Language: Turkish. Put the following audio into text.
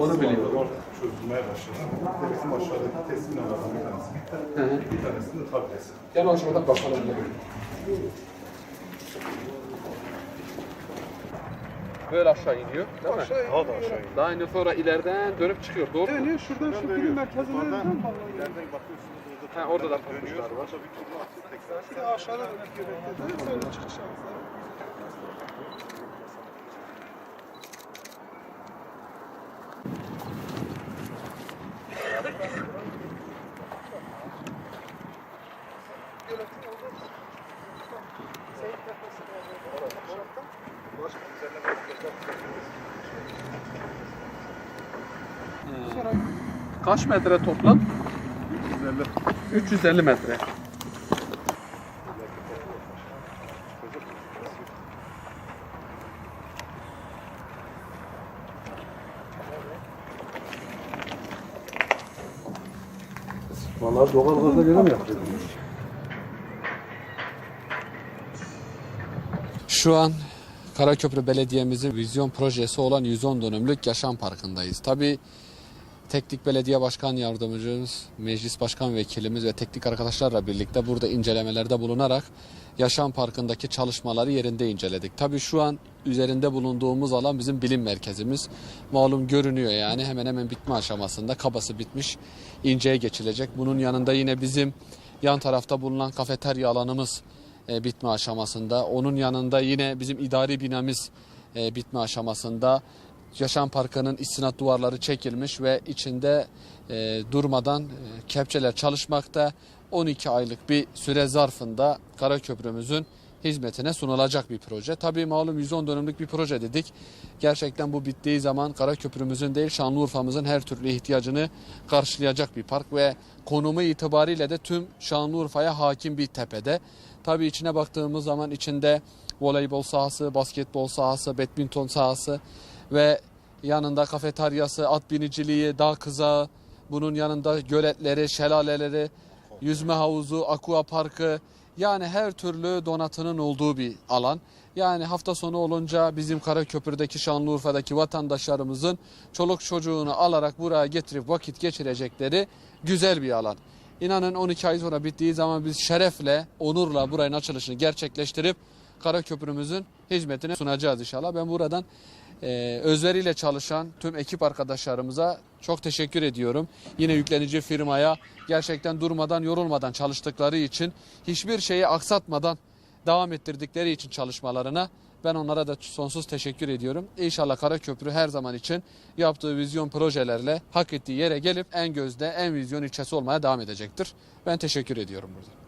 Onu biliyorum. Orada çözülmeye başladı. Bizim aşağıdaki teslim binalardan bir tanesi bitti. Hı hı. Bir tanesinin tablesi. Gel aşağıda bakalım. Böyle aşağı iniyor değil mi? Aşağı Daha da aşağı iniyor. Daha iniyor sonra ileriden dönüp çıkıyor. Doğru mu? dönüyor şuradan şu dönüyor vallahi. ileriden bakıyorsunuz orada. Ha, orada da dönüyor. var. Bir turnu atıyor tekrar. De aşağıda dönüp gerekli. Sonra çıkış yapsın. Kaç metre toplam? 150. 350 metre. Vallahi doğal gazda göre mi yapıyor? Şu an Karaköprü Belediye'mizin vizyon projesi olan 110 dönümlük yaşam parkındayız. Tabii Teknik Belediye Başkan Yardımcımız, Meclis Başkan Vekilimiz ve teknik arkadaşlarla birlikte burada incelemelerde bulunarak Yaşam Parkı'ndaki çalışmaları yerinde inceledik. Tabii şu an üzerinde bulunduğumuz alan bizim bilim merkezimiz. Malum görünüyor yani hemen hemen bitme aşamasında. Kabası bitmiş, inceye geçilecek. Bunun yanında yine bizim yan tarafta bulunan kafeterya alanımız e, bitme aşamasında. Onun yanında yine bizim idari binamız e, bitme aşamasında. Yaşam Parkı'nın istinat duvarları çekilmiş ve içinde e, durmadan e, kepçeler çalışmakta. 12 aylık bir süre zarfında Karaköprümüzün hizmetine sunulacak bir proje. Tabii malum 110 dönümlük bir proje dedik. Gerçekten bu bittiği zaman Karaköprümüzün değil Şanlıurfa'mızın her türlü ihtiyacını karşılayacak bir park ve konumu itibariyle de tüm Şanlıurfa'ya hakim bir tepede. Tabii içine baktığımız zaman içinde voleybol sahası, basketbol sahası, badminton sahası ve yanında kafeteryası, at biniciliği, dağ kızağı, bunun yanında göletleri, şelaleleri, yüzme havuzu, aqua parkı yani her türlü donatının olduğu bir alan. Yani hafta sonu olunca bizim Karaköprü'deki Şanlıurfa'daki vatandaşlarımızın çoluk çocuğunu alarak buraya getirip vakit geçirecekleri güzel bir alan. İnanın 12 ay sonra bittiği zaman biz şerefle, onurla buranın açılışını gerçekleştirip Karaköprümüzün hizmetine sunacağız inşallah. Ben buradan e, özveriyle çalışan tüm ekip arkadaşlarımıza çok teşekkür ediyorum. Yine yüklenici firmaya gerçekten durmadan yorulmadan çalıştıkları için hiçbir şeyi aksatmadan devam ettirdikleri için çalışmalarına ben onlara da sonsuz teşekkür ediyorum. İnşallah Karaköprü her zaman için yaptığı vizyon projelerle hak ettiği yere gelip en gözde en vizyon ilçesi olmaya devam edecektir. Ben teşekkür ediyorum burada.